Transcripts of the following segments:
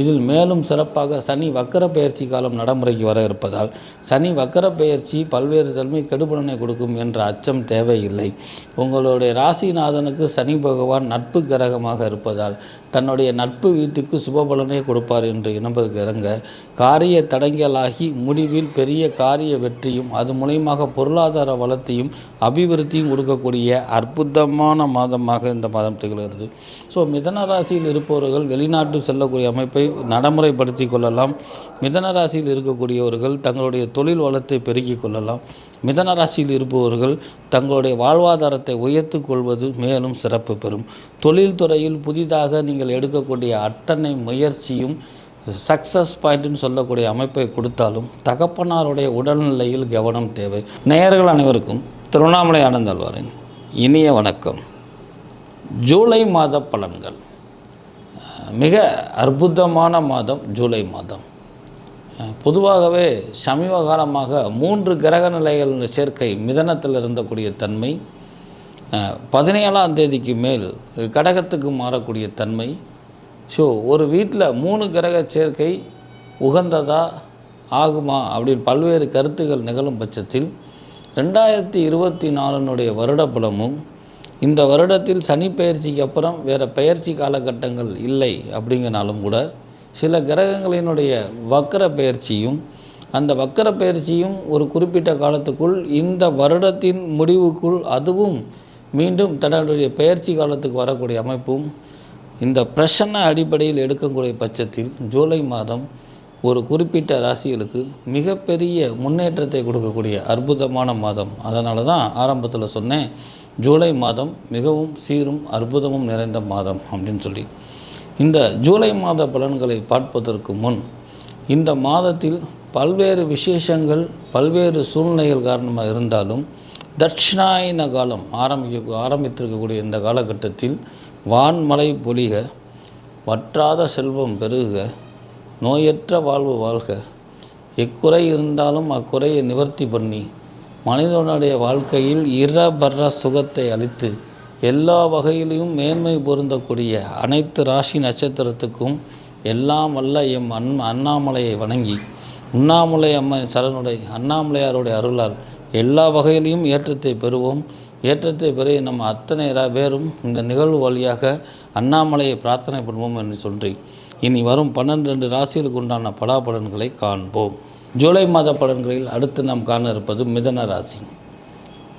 இதில் மேலும் சிறப்பாக சனி வக்கர பெயர்ச்சி காலம் நடைமுறைக்கு வர இருப்பதால் சனி வக்கர பெயர்ச்சி பல்வேறு தன்மை கெடுபலனை கொடுக்கும் என்ற அச்சம் தேவையில்லை. உங்களுடைய ராசிநாதனுக்கு சனி பகவான் நட்பு கிரகமாக இருப்பதால் தன்னுடைய நட்பு வீட்டுக்கு சுபபலனை கொடுப்பார் என்று இனம்பதுக்கு இறங்க காரிய தடங்கலாகி முடிவில் பெரிய காரிய வெற்றியும் அது மூலியமாக பொருளாதார வளத்தையும் அபிவிருத்தியும் கொடுக்கக்கூடிய அற்புதமான மாதமாக இந்த மாதம் திகழ்கிறது. ஸோ மிதன ராசியில் இருப்பவர்கள் வெளிநாட்டு செல்லக்கூடிய அமைப்பை நடைமுறைப்படுத்தி கொள்ளலாம். மிதன ராசியில் இருக்கக்கூடியவர்கள் தங்களுடைய தொழில் வளத்தை பெருக்கிக் கொள்ளலாம். மிதன ராசியில் இருப்பவர்கள் தங்களுடைய வாழ்வாதாரத்தை உயர்த்து கொள்வது மேலும் சிறப்பு பெறும். தொழில்துறையில் புதிதாக நீங்கள் எடுக்கக்கூடிய அத்தனை முயற்சியும் சக்ஸஸ் பாயிண்ட்னு சொல்லக்கூடிய அமைப்பை கொடுத்தாலும் தகப்பனாருடைய உடல்நிலையில் கவனம் தேவை. நேயர்கள் அனைவருக்கும் திருவண்ணாமலை ஆனந்தாழ்வாரின் இனிய வணக்கம். ஜூலை மாத பலன்கள். மிக அற்புதமான மாதம் ஜூலை மாதம். பொதுவாகவே சமீப காலமாக மூன்று கிரக நிலைகள் சேர்க்கை மிதனத்தில் இருந்தக்கூடிய தன்மை பதினேழாம் தேதிக்கு மேல் கடகத்துக்கு மாறக்கூடிய தன்மை. ஸோ ஒரு வீட்டில் மூணு கிரக சேர்க்கை உகந்ததா ஆகுமா அப்படின்னு பல்வேறு கருத்துகள் நிகழும் பட்சத்தில் ரெண்டாயிரத்தி இருபத்தி நாலுனுடைய வருடப்புலமும் இந்த வருடத்தில் சனி பயிற்சிக்கு அப்புறம் வேறு பயிற்சி காலகட்டங்கள் இல்லை அப்படிங்கனாலும் கூட சில கிரகங்களினுடைய வக்கர பயிற்சியும் அந்த வக்கர பயிற்சியும் ஒரு குறிப்பிட்ட காலத்துக்குள் இந்த வருடத்தின் முடிவுக்குள் அதுவும் மீண்டும் தன்னுடைய பயிற்சி காலத்துக்கு வரக்கூடிய அமைப்பும் இந்த பிரசன்ன அடிப்படையில் எடுக்கக்கூடிய பட்சத்தில் ஜூலை மாதம் ஒரு குறிப்பிட்ட ராசிகளுக்கு மிகப்பெரிய முன்னேற்றத்தை கொடுக்கக்கூடிய அற்புதமான மாதம். அதனால தான் ஆரம்பத்தில் சொன்னேன் ஜூலை மாதம் மிகவும் சீரும் அற்புதமும் நிறைந்த மாதம் அப்படின்னு சொல்லி. இந்த ஜூலை மாத பலன்களை பார்ப்பதற்கு முன் இந்த மாதத்தில் பல்வேறு விசேஷங்கள் பல்வேறு சூழ்நிலைகள் காரணமாக இருந்தாலும் தட்சிணாயன காலம் ஆரம்பிக்க ஆரம்பித்திருக்கக்கூடிய இந்த காலகட்டத்தில் வான்மலை பொழிக வற்றாத செல்வம் பெருக நோயற்ற வாழ்வு வாழ்க எக்குறை இருந்தாலும் அக்குறையை நிவர்த்தி பண்ணி மனிதனுடைய வாழ்க்கையில் இரபர சுகத்தை அளித்து எல்லா வகையிலையும் மேன்மை பொருந்தக்கூடிய அனைத்து ராசி நட்சத்திரத்துக்கும் எல்லாம் வல்ல எம் அன் அண்ணாமலையை வணங்கி உண்ணாமலை அம்மன் சரணுடைய அண்ணாமலையாருடைய அருளால் எல்லா வகையிலையும் ஏற்றத்தை பெறுவோம். ஏற்றத்தை பெற நம்ம அத்தனை பேரும் இந்த நிகழ்வு வழியாக அண்ணாமலையை பிரார்த்தனை பண்ணுவோம் என்று சொல்லி இனி வரும் பன்னெண்டு ராசிகளுக்கு உண்டான பலாபலன்களை காண்போம். ஜூலை மாத பலன்களில் அடுத்து நாம் காண இருப்பது மிதன ராசி.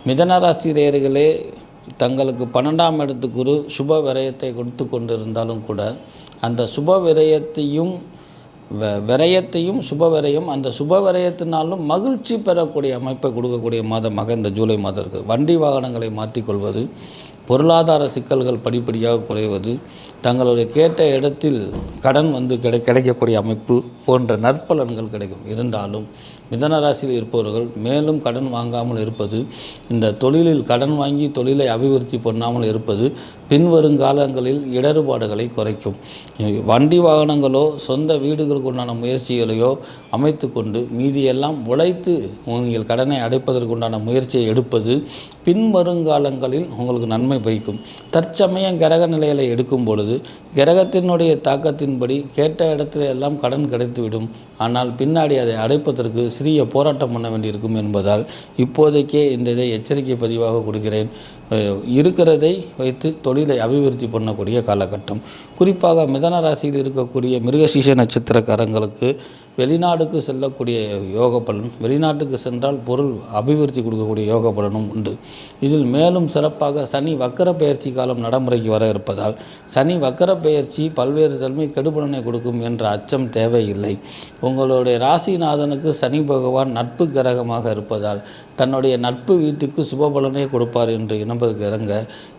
மிதன ராசி நேயர்களே தங்களுக்கு பன்னெண்டாம் இடத்து குரு சுப விரயத்தை கொடுத்து கொண்டிருந்தாலும் கூட அந்த சுப விரயத்தையும் விரயத்தையும் சுப விரயம் அந்த சுப விரயத்தினாலும் மகிழ்ச்சி பெறக்கூடிய அமைப்பை கொடுக்கக்கூடிய மாதமாக இந்த ஜூலை மாதம் இருக்குது வண்டி வாகனங்களை மாற்றிக்கொள்வது பொருளாதார சிக்கல்கள் படிப்படியாக குறைவது தங்களுடைய கேட்ட இடத்தில் கடன் வந்து கிடை கிடைக்கக்கூடிய அமைப்பு போன்ற நற்பலன்கள் கிடைக்கும். இருந்தாலும் மிதனராசியில் இருப்பவர்கள் மேலும் கடன் வாங்காமல் இருப்பது இந்த தொழிலில் கடன் வாங்கி தொழிலை அபிவிருத்தி பண்ணாமல் இருப்பது பின்வருங்காலங்களில் இடர்பாடுகளை குறைக்கும். வண்டி வாகனங்களோ சொந்த வீடுகளுக்கு உண்டான முயற்சிகளையோ அமைத்து கொண்டு மீதியெல்லாம் உழைத்து உங்கள் கடனை அடைப்பதற்குண்டான முயற்சியை எடுப்பது பின்வருங்காலங்களில் உங்களுக்கு நன்மை பயக்கும். தற்சமயம் கிரக நிலையில எடுக்கும் பொழுது கிரகத்தினுடைய தாக்கத்தின்படி கேட்ட இடத்துல எல்லாம் கடன் கிடைத்துவிடும். ஆனால் பின்னாடி அதை அடைப்பதற்கு சிறிய போராட்டம் பண்ண வேண்டியிருக்கும் என்பதால் இப்போதைக்கே இந்த இதை எச்சரிக்கை பதிவாக கொடுக்கிறேன். இருக்கிறதை வைத்து தொழிலை அபிவிருத்தி பண்ணக்கூடிய காலகட்டம். குறிப்பாக மிதன ராசியில் இருக்கக்கூடிய மிருகசீஷ நட்சத்திரக்காரங்களுக்கு வெளிநாடுக்கு செல்லக்கூடிய யோக பலன் வெளிநாட்டுக்கு சென்றால் பொருள் அபிவிருத்தி கொடுக்கக்கூடிய யோக பலனும் உண்டு. இதில் மேலும் சிறப்பாக சனி வக்கர பயிற்சி காலம் நடைமுறைக்கு வர இருப்பதால் சனி வக்கர பயிற்சி பல்வேறு தன்மை கெடுபலனை கொடுக்கும் என்ற அச்சம் தேவையில்லை. உங்களுடைய ராசிநாதனுக்கு சனி பகவான் நட்பு கிரகமாக இருப்பதால் தன்னுடைய நட்பு வீட்டுக்கு சுபபலனே கொடுப்பார் என்று இனம்பதுக்கு இறங்க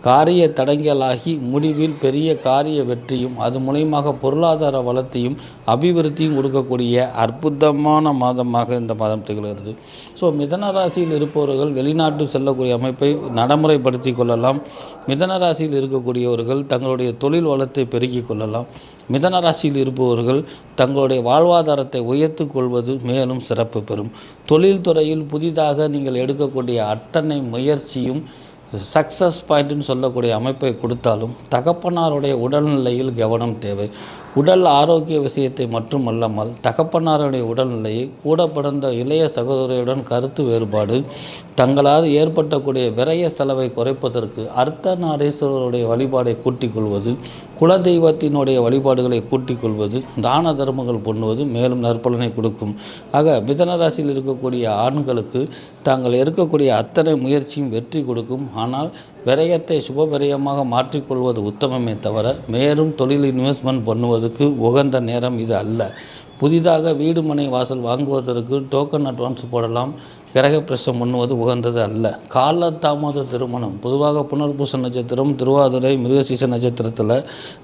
காரிய தடங்கலாகி முடிவில் பெரிய காரிய வெற்றியும் அது மூலயமாக பொருளாதார வளத்தையும் அபிவிருத்தியும் கொடுக்கக்கூடிய அற்புதமான மாதமாக இந்த மாதம் திகழ்கிறது. ஸோ மிதன ராசியில் இருப்பவர்கள் வெளிநாட்டு செல்லக்கூடிய அமைப்பை நடைமுறைப்படுத்தி கொள்ளலாம். மிதன ராசியில் இருக்கக்கூடியவர்கள் தங்களுடைய தொழில் வளத்தை பெருக்கிக் கொள்ளலாம். மிதன ராசியில் இருப்பவர்கள் தங்களுடைய வாழ்வாதாரத்தை உயர்த்து கொள்வது மேலும் சிறப்பு பெறும். தொழில்துறையில் புதிதாக நீங்கள் எடுக்கக்கூடிய அத்தனை முயற்சியும் சக்ஸஸ் பாயிண்ட்னு சொல்லக்கூடிய அமைப்பை கொடுத்தாலும் தகப்பனாருடைய உடல்நிலையில் கவனம் தேவை. உடல் ஆரோக்கிய விஷயத்தை மட்டுமல்லாமல் தகப்பனாருடைய உடல்நிலையை கூட பிறந்த இளைய சகோதரியுடன் கருத்து வேறுபாடு தங்களால் ஏற்பட்டக்கூடிய விரய செலவை குறைப்பதற்கு அர்த்தநாரீஸ்வரருடைய வழிபாடை கூட்டிக் கொள்வது குலதெய்வத்தினுடைய வழிபாடுகளை கூட்டிக் கொள்வது தான தர்மங்கள் பண்ணுவது மேலும் நற்பலனை கொடுக்கும். ஆக மிதனராசியில் இருக்கக்கூடிய ஆண்களுக்கு தாங்கள் இருக்கக்கூடிய அத்தனை முயற்சியும் வெற்றி கொடுக்கும். ஆனால் விரயத்தை சுபவிரயமாக மாற்றிக்கொள்வது உத்தமமே தவிர மேலும் தொழில் இன்வெஸ்ட்மெண்ட் பண்ணுவதற்கு உகந்த நேரம் இது அல்ல. புதிதாக வீடு மனை வாசல் வாங்குவதற்கு டோக்கன் அட்வான்ஸ் போடலாம். கிரகப்பிரசம் பண்ணுவது உகந்தது அல்ல. காலதாமத திருமணம். பொதுவாக புனர்பூச நட்சத்திரம் திருவாதிரை மிருகசீச நட்சத்திரத்தில்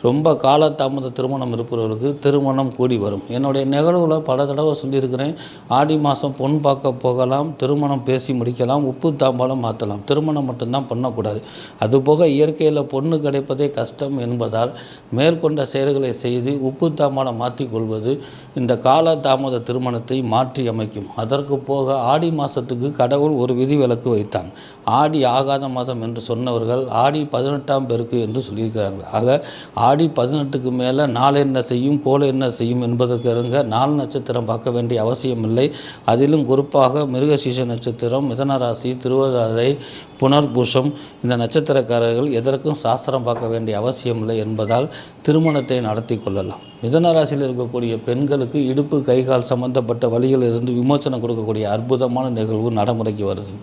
ரொம்ப காலதாமத திருமணம் இருப்பவர்களுக்கு திருமணம் கூடி வரும். என்னுடைய நிகழ்வில் பல தடவை சொல்லியிருக்கிறேன். ஆடி மாதம் பொன் பார்க்க போகலாம் திருமணம் பேசி முடிக்கலாம் உப்பு தாம்பாலம் மாற்றலாம் திருமணம் மட்டும்தான் பண்ணக்கூடாது. அதுபோக இயற்கையில் பொண்ணு கிடைப்பதே கஷ்டம் என்பதால் மேற்கொண்ட செயல்களை செய்து உப்பு தாம்பாலம் மாற்றிக்கொள்வது இந்த கால தாமத திருமணத்தை மாற்றி அமைக்கும். அதற்கு போக ஆடி மாதத்துக்கு கடவுள் ஒரு விதிவிலக்கு வைத்தான். ஆடி ஆகாத மாதம் என்று சொன்னவர்கள் ஆடி பதினெட்டாம் பெருக்கு என்று சொல்லியிருக்கிறார்கள். ஆக ஆடி பதினெட்டுக்கு மேலே நாள் என்ன செய்யும் கோல் என்ன செய்யும் என்பதற்கு இறங்க நாள் நட்சத்திரம் பார்க்க வேண்டிய அவசியம் இல்லை அதிலும் குறிப்பாக மிருகசீச நட்சத்திரம் மிதனராசி திருவதாதை புனர்பூஷம் இந்த நட்சத்திரக்காரர்கள் எதற்கும் சாஸ்திரம் பார்க்க வேண்டிய அவசியம் இல்லை என்பதால் திருமணத்தை நடத்தி கொள்ளலாம். மிதனராசியில் இருக்கக்கூடிய பெண்களுக்கு இடுப்பு கைகால் சம்பந்தப்பட்ட வழிகளில் விமோசனம் கொடுக்கக்கூடிய அற்புதமான நிகழ்வு நடைமுறைக்கு வருது.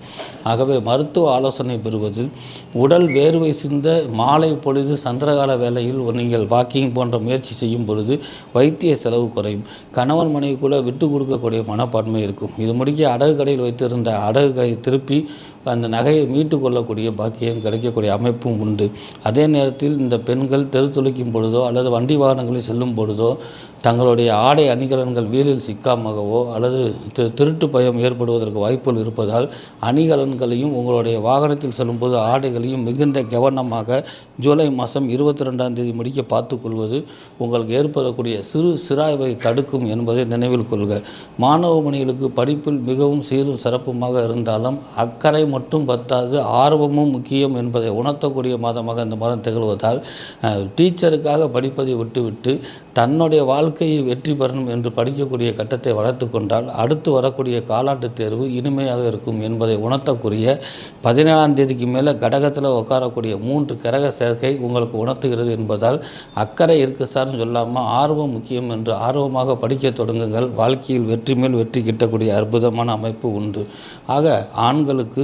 ஆகவே மருத்துவ ஆலோசனை பெறுவது உடல் வேர்வை சிந்த மாலை பொழுது சந்திரகால வேளையில் நீங்கள் வாக்கிங் போன்ற முயற்சி செய்யும் பொழுது வைத்திய செலவு குறையும். கணவன் மனைவி கூட விட்டு கொடுக்கக்கூடிய மனப்பான்மை இருக்கும். இது முடிக்க அடகு கடையில் வைத்திருந்த அடகு கை திருப்பி அந்த நகையை மீட்டு கொள்ளக்கூடிய பாக்கியம் கிடைக்கக்கூடிய அமைப்பும் உண்டு. அதே நேரத்தில் இந்த பெண்கள் தெரு துளைக்கும் பொழுதோ அல்லது வண்டி வாகனங்களில் செல்லும் பொழுதோ தங்களுடைய ஆடை அணிகலன்கள் வீலில் சிக்காமகவோ அல்லது திருட்டு பயம் ஏற்படுவதற்கு வாய்ப்புகள் இருப்பதால் அணிகலன்களையும் உங்களுடைய வாகனத்தில் செல்லும்போது ஆடைகளையும் மிகுந்த கவனமாக ஜூலை மாதம் இருபத்தி ரெண்டாம் தேதி முடிக்க பார்த்துக்கொள்வது உங்களுக்கு ஏற்படக்கூடிய சிறு சிராய்வை தடுக்கும் என்பதை நினைவில் கொள்க. மாணவ மணிகளுக்கு படிப்பில் மிகவும் சீரும் சிறப்புமாக இருந்தாலும் அக்கறை மட்டும் பத்தாது ஆர்வமும் முக்கியம் என்பதை உணர்த்தக்கூடிய மாதமாக இந்த மாதம் திகழ்வதால் டீச்சருக்காக படிப்பதை விட்டுவிட்டு தன்னுடைய வாழ்க்கையை வெற்றி பெறணும் என்று படிக்கக்கூடிய கட்டத்தை வளர்த்து கொண்டால் அடுத்து வரக்கூடிய காலாட்டு தேர்வு இனிமையாக இருக்கும் என்பதை உணர்த்தக்கூடிய பதினேழாம் தேதிக்கு மேலே கடகத்தில் உட்காரக்கூடிய மூன்று கிரக சேர்க்கை உங்களுக்கு உணர்த்துகிறது என்பதால் அக்கறை இருக்கு சார்னு சொல்லாமல் ஆர்வம் முக்கியம் என்று ஆர்வமாக படிக்க தொடங்குங்கள். வாழ்க்கையில் வெற்றி மேல் வெற்றி கிட்டக்கூடிய அற்புதமான அமைப்பு உண்டு. ஆக ஆண்களுக்கு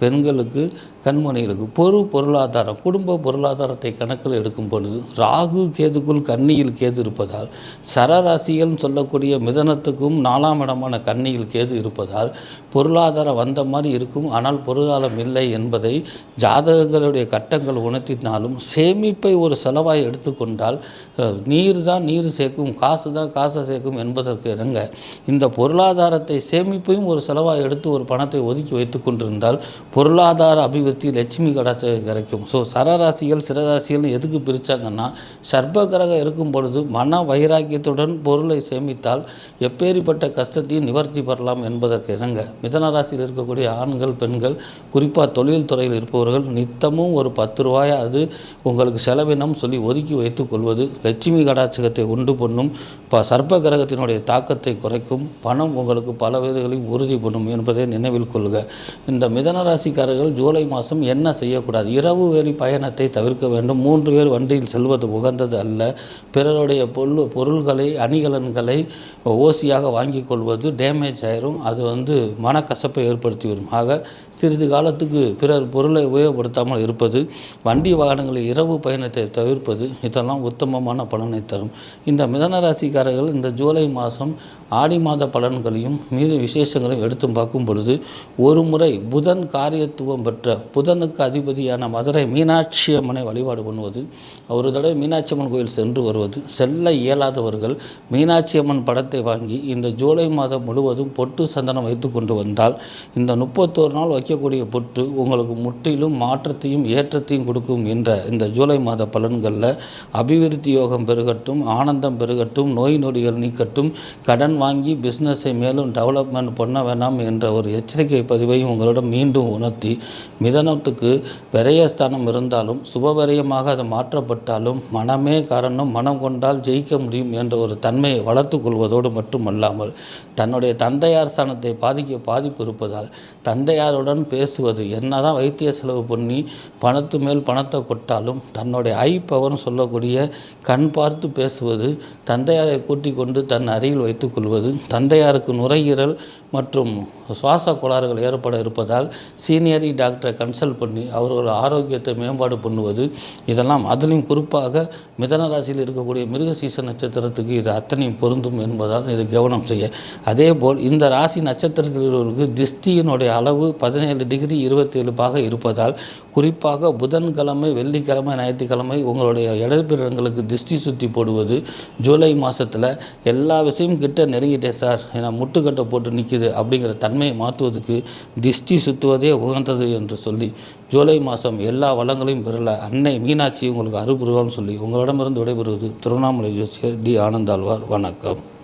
பெண்களுக்கு கண்மணிகளுக்கு பொரு பொருளாதாரம் குடும்ப பொருளாதாரத்தை கணக்கில் எடுக்கும் பொழுது ராகு கேதுக்குள் கன்னியில் கேது இருப்பதால் சரராசிகள் சொல்லக்கூடிய மிதனத்துக்கும் நாலாம் இடமான கன்னியில் கேது இருப்பதால் பொருளாதாரம் வந்த மாதிரி இருக்கும். ஆனால் பொருளாதாரம் இல்லை என்பதை ஜாதகங்களுடைய கட்டங்கள் உணர்த்தினாலும் சேமிப்பை ஒரு செலவாய் எடுத்துக்கொண்டால் நீர் தான் நீர் சேர்க்கும் காசு தான் காசை சேர்க்கும் என்பதற்கு இணங்க இந்த பொருளாதாரத்தை சேமிப்பையும் ஒரு செலவாக எடுத்து ஒரு பணத்தை ஒதுக்கி வைத்து கொண்டிருந்தால் பொருளாதார அபிவிருத்தி லட்சுமி கடாச்ச கிடைக்கும் ஸோ சரராசிகள் சிறராசிகள்னு எதுக்கு பிரித்தாங்கன்னா சர்ப்ப கிரகம் இருக்கும் பொழுது மன வைராக்கியத்துடன் பொருளை சேமித்தால் எப்பேறிப்பட்ட கஷ்டத்தையும் நிவர்த்தி பெறலாம் என்பதற்கு இணங்க. மிதனராசியில் இருக்கக்கூடிய ஆண்கள் பெண்கள் குறிப்பாக தொழில் துறையில் இருப்பவர்கள் நித்தமும் ஒரு பத்து ரூபாய் அது உங்களுக்கு செலவினம் சொல்லி ஒதுக்கி வைத்துக் கொள்வது லட்சுமி கடாட்சகத்தை உண்டு பண்ணும். ப சர்ப்ப கிரகத்தினுடைய தாக்கத்தை குறைக்கும். பணம் உங்களுக்கு பல விதங்களையும் உறுதி பண்ணும் என்பதை நினைவில் கொள்க. இந்த மிதனராசி ராசிக்காரர்கள் ஜூலை மாதம் என்ன செய்யக்கூடாது? இரவு வேறு பயணத்தை தவிர்க்க வேண்டும். மூன்று பேர் வண்டியில் செல்வது உகந்தது அல்ல. பிறருடைய பொருள் பொருள்களை அணிகலன்களை ஓசியாக வாங்கி கொள்வது டேமேஜ் ஆயிரும். அது வந்து மனக்கசப்பை ஏற்படுத்தி வரும் ஆக சிறிது காலத்துக்கு பிறர் பொருளை உபயோகப்படுத்தாமல் இருப்பது வண்டி வாகனங்களில் இரவு பயணத்தை தவிர்ப்பது இதெல்லாம் உத்தமமான பலனை தரும். இந்த மிதன ராசிக்காரர்கள் இந்த ஜூலை மாதம் ஆடி மாத பலன்களையும் மீது விசேஷங்களையும் எடுத்து பார்க்கும் பொழுது ஒரு முறை புதன் காரியத்துவம் பெற்ற புதனுக்கு அதிபதியான மதுரை மீனாட்சி அம்மனை வழிபாடு பண்ணுவது ஒரு தடவை மீனாட்சி அம்மன் கோயில் சென்று வருவது செல்ல இயலாதவர்கள் மீனாட்சி அம்மன் படத்தை வாங்கி இந்த ஜூலை மாதம் முழுவதும் பொட்டு சந்தனம் வைத்து கொண்டு வந்தால் இந்த முப்பத்தோரு நாள் வைக்கக்கூடிய பொட்டு உங்களுக்கு முற்றிலும் மாற்றத்தையும் ஏற்றத்தையும் கொடுக்கும் என்ற இந்த ஜூலை மாத பலன்களில் அபிவிருத்தி யோகம் பெருகட்டும் ஆனந்தம் பெருகட்டும் நோய் நொடிகள் நீக்கட்டும் கடன் வாங்கி பிஸ்னஸை மேலும் டெவலப்மெண்ட் பண்ண வேணாம் என்ற ஒரு எச்சரிக்கை பதிவையும் உங்களிடம் மீண்டும் உணர்த்தி மிதனத்துக்கு விரயஸ்தானம் இருந்தாலும் சுபவிரயமாக அது மாற்றப்பட்டாலும் மனமே காரணம் மனம் கொண்டால் ஜெயிக்க முடியும் என்ற ஒரு தன்மையை வளர்த்து கொள்வதோடு மட்டுமல்லாமல் தன்னுடைய தந்தையார் ஸ்தானத்தை பாதிக்க பாதிப்பு இருப்பதால் தந்தையாருடன் பேசுவது என்னதான் வைத்திய செலவு பண்ணி பணத்து மேல் பணத்தை கொட்டாலும் தன்னுடைய ஐ பவர்னு சொல்லக்கூடிய கண் பார்த்து பேசுவது தந்தையாரை கூட்டிக் கொண்டு தன் அருகில் வைத்துக்கொள்வது தந்தையாருக்கு நுரையீரல் மற்றும் சுவாச கோளாறுகள் ஏற்பட இருப்பதால் சீனியரி டாக்டரை கன்சல்ட் பண்ணி அவர்கள் ஆரோக்கியத்தை மேம்பாடு பண்ணுவது இதெல்லாம் அதிலையும் குறிப்பாக மிதன ராசியில் இருக்கக்கூடிய மிருகசீச நட்சத்திரத்துக்கு இது அத்தனையும் பொருந்தும் என்பதால் இது கவனம் செய்ய. அதேபோல் இந்த ராசி நட்சத்திரத்தில் உள்ளவர்களுக்கு திஷ்டியினுடைய அளவு பதினேழு டிகிரி இருபத்தேழு பாக இருப்பதால் குறிப்பாக புதன்கிழமை வெள்ளிக்கிழமை ஞாயிற்றுக்கிழமை உங்களுடைய இடப்பிடங்களுக்கு திஷ்டி சுற்றி போடுவது ஜூலை மாதத்தில் எல்லா விஷயமும் கிட்ட நெருங்கிட்டேன் சார் ஏன்னா முட்டுக்கட்டை போட்டு நிற்கிது அப்படிங்கிற தன்மையை மாற்றுவதுக்கு திஷ்டி சுற்றுவதே உகந்தது என்று சொல்லி ஜூலை மாதம் எல்லா வளங்களையும் பெறல. அன்னை மீனாட்சி உங்களுக்கு அறுபுருவான்னு சொல்லி உங்களிடமிருந்து விடைபெறுவது திருவண்ணாமலை ஜோசியர் டி. ஆனந்தாழ்வார். வணக்கம்.